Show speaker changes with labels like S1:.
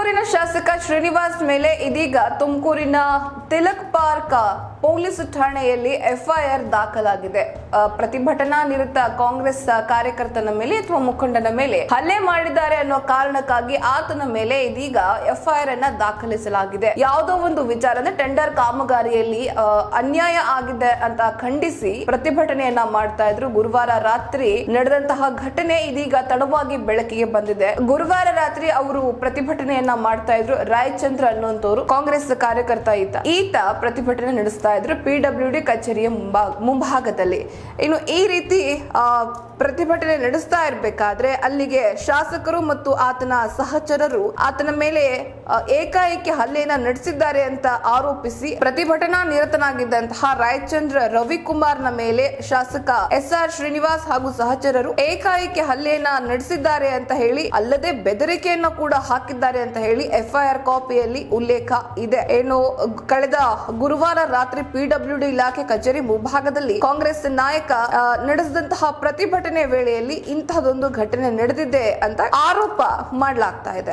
S1: ತುಮಕೂರಿನ ಶಾಸಕ ಶ್ರೀನಿವಾಸ್ ಮೇಲೆ ಇದೀಗ ತುಮಕೂರಿನ ತಿಲಕ್ ಪಾರ್ಕ್ ಪೊಲೀಸ್ ಠಾಣೆಯಲ್ಲಿ ಎಫ್ಐಆರ್ ದಾಖಲಾಗಿದೆ. ಪ್ರತಿಭಟನಾ ನಿರತ ಕಾಂಗ್ರೆಸ್ ಕಾರ್ಯಕರ್ತನ ಮೇಲೆ ಅಥವಾ ಮುಖಂಡನ ಮೇಲೆ ಹಲ್ಲೆ ಮಾಡಿದ್ದಾರೆ ಅನ್ನೋ ಕಾರಣಕ್ಕಾಗಿ ಆತನ ಮೇಲೆ ಇದೀಗ ಎಫ್ಐಆರ್ ಅನ್ನ ದಾಖಲಿಸಲಾಗಿದೆ. ಯಾವುದೋ ಒಂದು ವಿಚಾರ, ಅಂದ್ರೆ ಟೆಂಡರ್ ಕಾಮಗಾರಿಯಲ್ಲಿ ಅನ್ಯಾಯ ಆಗಿದೆ ಅಂತ ಖಂಡಿಸಿ ಪ್ರತಿಭಟನೆಯನ್ನ ಮಾಡ್ತಾ ಇದ್ರು. ಗುರುವಾರ ರಾತ್ರಿ ನಡೆದಂತಹ ಘಟನೆ ಇದೀಗ ತಡವಾಗಿ ಬೆಳಕಿಗೆ ಬಂದಿದೆ. ಗುರುವಾರ ರಾತ್ರಿ ಅವರು ಪ್ರತಿಭಟನೆಯನ್ನ ಮಾಡ್ತಾ ಇದ್ರು ರಾಯಚಂದ್ರ ಅನ್ನುವಂತವ್ರು ಕಾಂಗ್ರೆಸ್ ಕಾರ್ಯಕರ್ತ ಈತ ಈತ ಪ್ರತಿಭಟನೆ ನಡೆಸ್ತಾ ಇದ್ರು ಪಿ ಡಬ್ಲ್ಯೂ ಡಿ ಕಚೇರಿಯ ಮುಂಭಾಗ ಮುಂಭಾಗದಲ್ಲಿ. ಇನ್ನು ಈ ರೀತಿ ಪ್ರತಿಭಟನೆ ನಡೆಸ್ತಾ ಇರಬೇಕಾದ್ರೆ ಅಲ್ಲಿಗೆ ಶಾಸಕರು ಮತ್ತು ಆತನ ಸಹಚರರು ಆತನ ಮೇಲೆ ಏಕಾಏಕಿ ಹಲ್ಲೆಯನ್ನ ನಡೆಸಿದ್ದಾರೆ ಅಂತ ಆರೋಪಿಸಿ ಪ್ರತಿಭಟನಾ ನಿರತನಾಗಿದ್ದಂತಹ ರಾಯಚಂದ್ರ ರವಿಕುಮಾರ್ನ ಮೇಲೆ ಶಾಸಕ ಎಸ್ ಆರ್ ಶ್ರೀನಿವಾಸ್ ಹಾಗೂ ಸಹಚರರು ಏಕಾಏಕಿ ಹಲ್ಲೆಯನ್ನ ನಡೆಸಿದ್ದಾರೆ ಅಂತ ಹೇಳಿ ಅಲ್ಲದೆ ಬೆದರಿಕೆಯನ್ನ ಕೂಡ ಹಾಕಿದ್ದಾರೆ ಅಂತ ಹೇಳಿ ಎಫ್ಐಆರ್ ಕಾಪಿಯಲ್ಲಿ ಉಲ್ಲೇಖ ಇದೆ. ಏನು, ಕಳೆದ ಗುರುವಾರ ರಾತ್ರಿ ಪಿಡಬ್ಲ್ಯೂ ಡಿ ಇಲಾಖೆ ಕಚೇರಿ ಮುಂಭಾಗದಲ್ಲಿ ಕಾಂಗ್ರೆಸ್ ನಾಯಕ ನಡೆಸಿದಂತಹ ಪ್ರತಿಭಟನೆ ವೇಳೆಯಲ್ಲಿ ಇಂತಹದೊಂದು ಘಟನೆ ನಡೆದಿದೆ ಅಂತ ಆರೋಪ ಮಾಡಲಾಗ್ತಾ ಇದೆ.